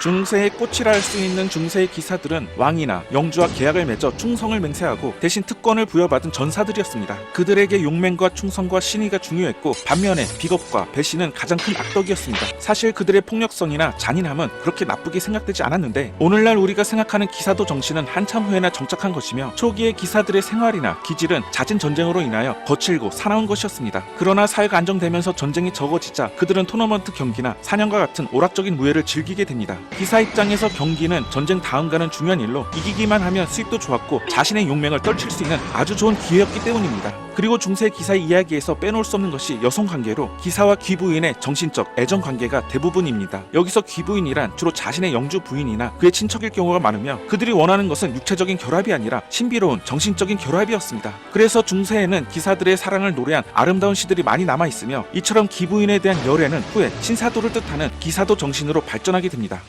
중세의 꽃이라 할 수 있는 중세의 기사들은 왕이나 영주와 계약을 맺어 충성을 맹세하고 대신 특권을 부여받은 전사들이었습니다. 그들에게 용맹과 충성과 신의가 중요했고 반면에 비겁과 배신은 가장 큰 악덕이었습니다. 사실 그들의 폭력성이나 잔인함은 그렇게 나쁘게 생각되지 않았는데 오늘날 우리가 생각하는 기사도 정신은 한참 후에나 정착한 것이며 초기의 기사들의 생활이나 기질은 잦은 전쟁으로 인하여 거칠고 사나운 것이었습니다. 그러나 사회가 안정되면서 전쟁이 적어지자 그들은 토너먼트 경기나 사냥과 같은 오락적인 무예를 즐기게 됩니다. 기사 입장에서 경기는 전쟁 다음가는 중요한 일로 이기기만 하면 수입도 좋았고 자신의 용맹을 떨칠 수 있는 아주 좋은 기회였기 때문입니다. 그리고 중세 기사의 이야기에서 빼놓을 수 없는 것이 여성 관계로 기사와 귀부인의 정신적 애정 관계가 대부분입니다. 여기서 귀부인이란 주로 자신의 영주 부인이나 그의 친척일 경우가 많으며 그들이 원하는 것은 육체적인 결합이 아니라 신비로운 정신적인 결합이었습니다. 그래서 중세에는 기사들의 사랑을 노래한 아름다운 시들이 많이 남아 있으며 이처럼 기부인에 대한 열애는 후에 신사도를 뜻하는 기사도 정신으로 발전하게 됩니다.